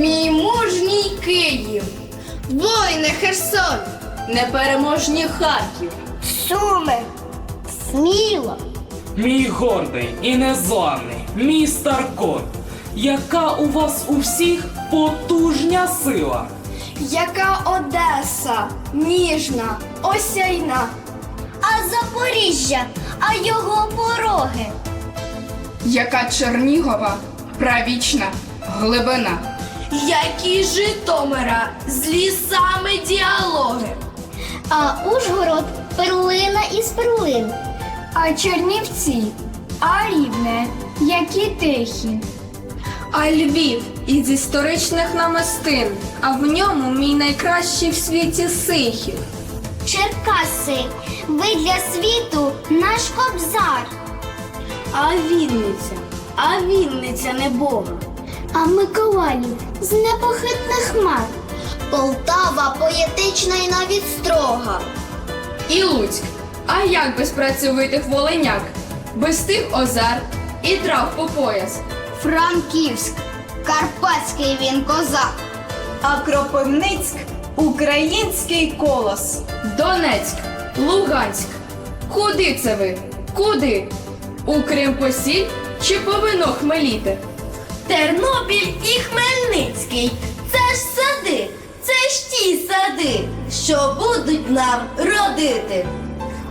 Мій мужній Київ, воїне Херсон, непереможні Харків. Суми. Сміло. Мій гордий і незламний, мій Старкон. Яка у вас у всіх потужня сила? Яка Одеса, ніжна, осяйна. А Запоріжжя, а його пороги. яка Чернігова правічна глибина. Які Житомира з лісами діалоги. А Ужгород перлина із перлин. А Чернівці, а рівне, які тихі. А Львів із історичних намистин, а в ньому мій найкращий в світі сихів. Черкаси, ви для світу наш кобзар. А Вінниця, а Вінниця не Бога. А Миколаїв з непохитних хмар. Полтава поетична і навіть строга. І Луцьк. А як без працьовитих волиняк, без тих озер і трав по пояс. Франківськ, карпатський він козак. А Кропивницьк український колос. Донецьк, Луганськ. Куди це ви? Куди? У Крим посіль чи по вино хмеліти? Тернопіль і Хмельницький. Це ж сади, це ж ті сади, що будуть нам родити.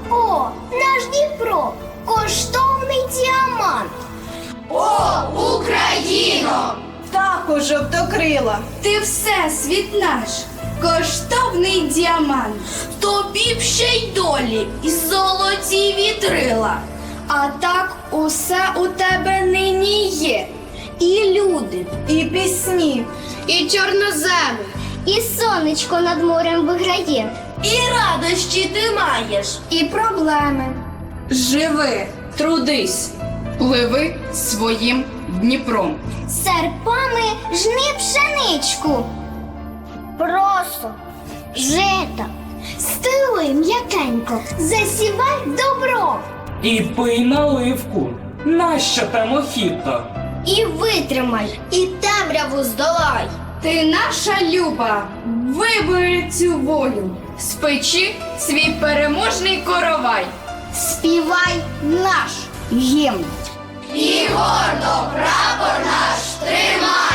О, наш Дніпро, коштовний діамант. О, Україно! Птаху жовтокрила. Ти всесвіт наш, коштовний діамант. Тобі б ще й долі і золоті вітрила. А так усе у тебе нині є. І люди, І пісні. і чорноземи, І сонечко над морем виграє. і радощі ти маєш, і проблеми. Живи, трудись, пливи своїм Дніпром. Серпами жни пшеничку. Просо, жета, стили м'якенько, засівай добро. І пий наливку. Нащо те мохіто? І витримай, і темряву здолай. Ти наша люба, вибери цю волю, спечи свій переможний коровай. Співай наш гімн. І гордо прапор наш тримай!